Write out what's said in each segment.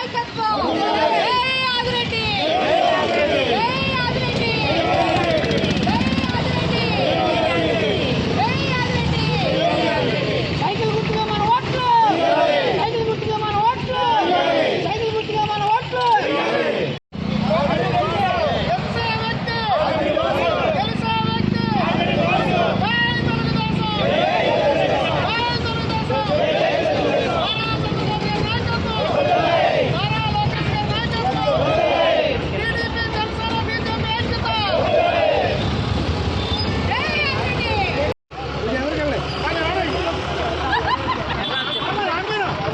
Ai, que é bom!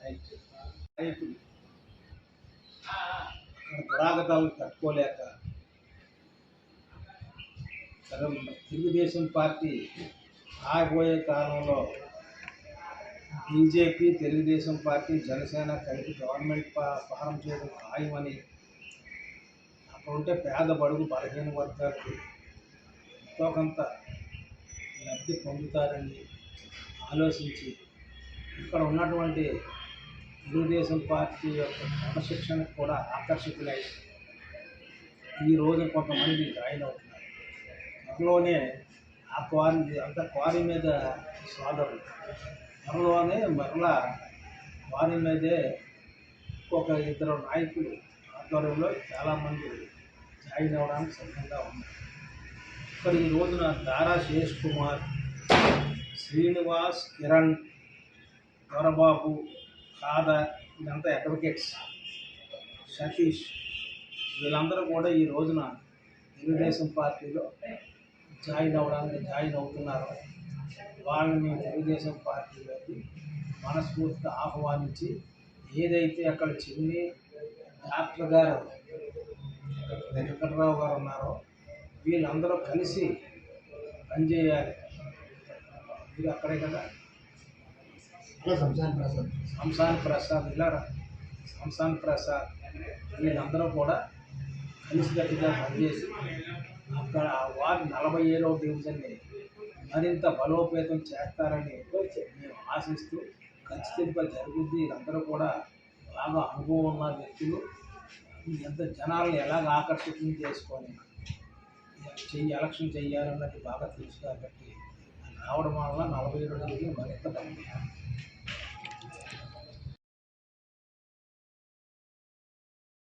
Adireddy మనోలేనంగా తట్టుకోలేక Telugu Desam party ఆగిపోయే కాలంలో బీజేపీ తెలుగుదేశం పార్టీ జనసేన కలిపి గవర్నమెంట్ పాలన చేయడం ఖాయమని అక్కడ ఉంటే పేద బడుగు బలహీన వర్గాలకు ఎంతో కొంత లబ్ధి పొందుతారని ఆలోచించి ఇక్కడ ఉన్నటువంటి తెలుగుదేశం పార్టీ యొక్క క్రమశిక్షణకు కూడా ఆకర్షితులై ఈ రోజు కొంతమంది జాయిన్ అవుతున్నారు. త్వరలోనే ఆ క్వారీ అంత క్వారీ మీద సోదరులు త్వరలోనే మరలా క్వారీ మీదే ఒక ఇద్దరు నాయకులు ఆధ్వర్యంలో చాలామంది జాయిన్ అవ్వడానికి సిద్ధంగా ఉన్నారు. ఇక్కడ ఈ రోజున దారా శేష్ కుమార్ శ్రీనివాస్ కిరణ్ దొరబాబు ఖాదర్ ఇదంతా అడ్వకేట్స్ సతీష్ వీళ్ళందరూ కూడా ఈ రోజున తెలుగుదేశం పార్టీలో జాయిన్ అవ్వడానికి జాయిన్ అవుతున్నారు. వాళ్ళని మేము తెలుగుదేశం పార్టీలోకి మనస్ఫూర్తిగా ఆహ్వానించి ఏదైతే అక్కడ చిన్ని డాక్టర్ గారు వెంకటరావు గారు ఉన్నారో వీళ్ళందరూ కలిసి పనిచేయాలి. మీరు అక్కడే కదా? సంసాన్ ప్రసాద్. ఇలా సంశాన్ ప్రసాద్ వీళ్ళందరూ కూడా కలిసికట్టుగా పనిచేసి అక్కడ ఆ వార్డు నలభై ఏడవ డివిజన్ని మరింత బలోపేతం చేస్తారని మేము ఆశిస్తూ ఖచ్చితంగా జరుగుద్ది. వీళ్ళందరూ కూడా బాగా అనుభవం ఉన్న వ్యక్తులు. ఎంత జనాలను ఎలాగ ఆకర్షితం చేసుకొని చెయ్యి ఎలక్షన్ చెయ్యాలన్నది బాగా తెలుసు కాబట్టి రావడం వల్ల నలభై ఏడు మరింత బాగుంది